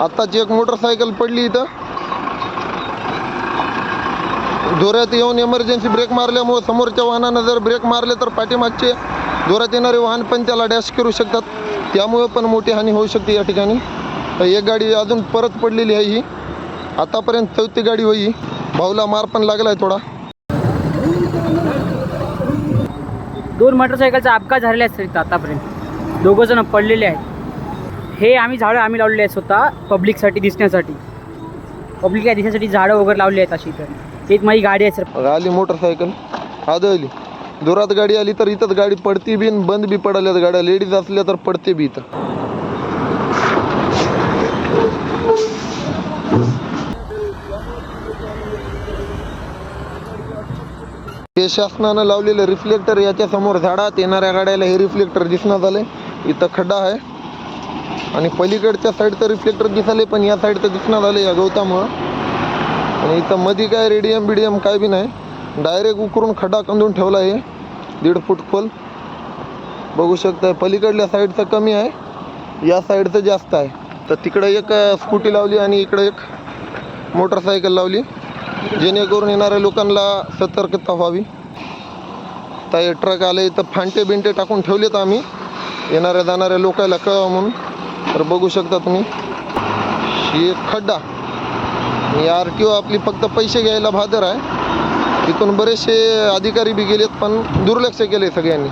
आत्ताची एक मोटरसायकल पडली इथं. जोरात येऊन इमर्जन्सी ब्रेक मारल्यामुळे समोरच्या वाहनानं जर ब्रेक मारले तर पाठीमागचे जोरात येणारे वाहन पण त्याला डॅश करू शकतात. त्यामुळे पण मोठी हानी होऊ शकते या ठिकाणी. एक गाडी अजून परत पडलेली आहे ही. आतापर्यंत चौथी गाडी होई. भाऊला मार पण लागला आहे थोडा. दोन मोटरसायकलचा अपघात झालेला आहे सर आतापर्यंत. दोघं जण पडलेले आहेत. हे आम्ही झाडं आम्ही लावलेले आहेत स्वतः पब्लिकसाठी दिसण्यासाठी. पब्लिकला दिसण्यासाठी झाडं वगैरे लावली आहेत अशी तर एक माझी गाडी आहे सर आली मोटरसायकल. आदळली जोरात गाडी आली तर इथंच गाडी पडती बी आणि बंद बी पडाल्यात गाड्या. लेडीज असल्या तर पडते बी इथं. हे शासनानं लावलेलं रिफ्लेक्टर याच्या समोर झाडात येणाऱ्या गाड्याला हे रिफ्लेक्टर दिसण्यात आले इथं खड्डा आहे. आणि पलीकडच्या साईडचं रिफ्लेक्टर दिसाले पण या साईडचं दिसणार झालं या गवतामुळं. आणि इथं मध्ये काय रेडियम बिडियम काय बी नाही. डायरेक्ट उकरून खड्डा कंदून ठेवला आहे. दीड फूट खोल. बघू शकताय पलीकडल्या साईडचं कमी आहे. या साईडचं जास्त आहे. तर तिकडं एक स्कूटी लावली आणि इकडं एक मोटरसायकल लावली. जेणेकरून येणाऱ्या लोकांना सतर्कता व्हावी. तर ट्रक आले तर फांटे बिंटे टाकून ठेवलेत आम्ही. येणाऱ्या जाणाऱ्या लोकांना कळवा म्हणून. तर बघू शकता तुम्ही. ही एक खड्डा. आणि आर टी ओ आपली फक्त पैसे घ्यायला भादर आहे. तिथून बरेचसे अधिकारी बी गेलेत पण दुर्लक्ष केले सगळ्यांनी.